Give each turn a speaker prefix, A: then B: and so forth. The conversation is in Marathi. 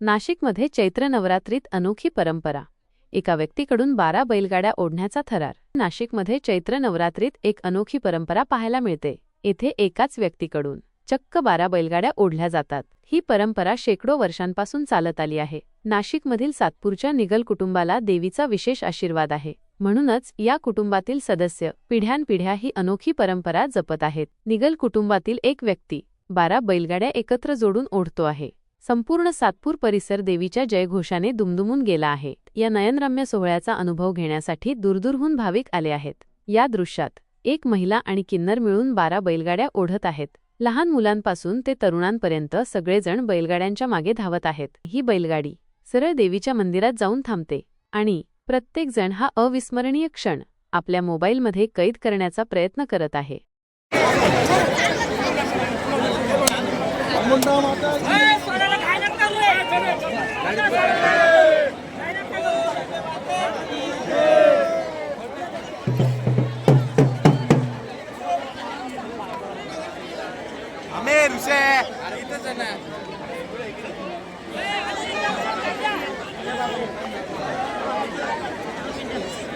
A: नाशिकमध्ये चैत्र नवरात्रीत अनोखी परंपरा. एका व्यक्तीकडून बारा बैलगाड्या ओढण्याचा थरार. नाशिकमध्ये चैत्र नवरात्रीत एक अनोखी परंपरा पाहायला मिळते. येथे एकाच व्यक्तीकडून चक्क बारा बैलगाड्या ओढल्या जातात. ही परंपरा शेकडो वर्षांपासून चालत आली आहे. नाशिकमधील सातपूरच्या निगल कुटुंबाला देवीचा विशेष आशीर्वाद आहे. म्हणूनच या कुटुंबातील सदस्य पिढ्यानपिढ्या ही अनोखी परंपरा जपत आहेत. निगल कुटुंबातील एक व्यक्ती बारा बैलगाड्या एकत्र जोडून ओढतो आहे. संपूर्ण सातपूर परिसर देवीच्या जयघोषाने दुमदुमून गेला आहे. या नयनरम्य सोहळ्याचा अनुभव घेण्यासाठी दूरदूरहून भाविक आले आहेत. या दृश्यात एक महिला आणि किन्नर मिळून बारा बैलगाड्या ओढत आहेत. लहान मुलांपासून ते तरुणांपर्यंत सगळेजण बैलगाड्यांच्या मागे धावत आहेत. ही बैलगाडी सरळ देवीच्या मंदिरात जाऊन थांबते आणि प्रत्येकजण हा अविस्मरणीय क्षण आपल्या मोबाईलमध्ये कैद करण्याचा प्रयत्न करत आहे.
B: Amir, Hüseyin. Gittin sen ne? Thank you.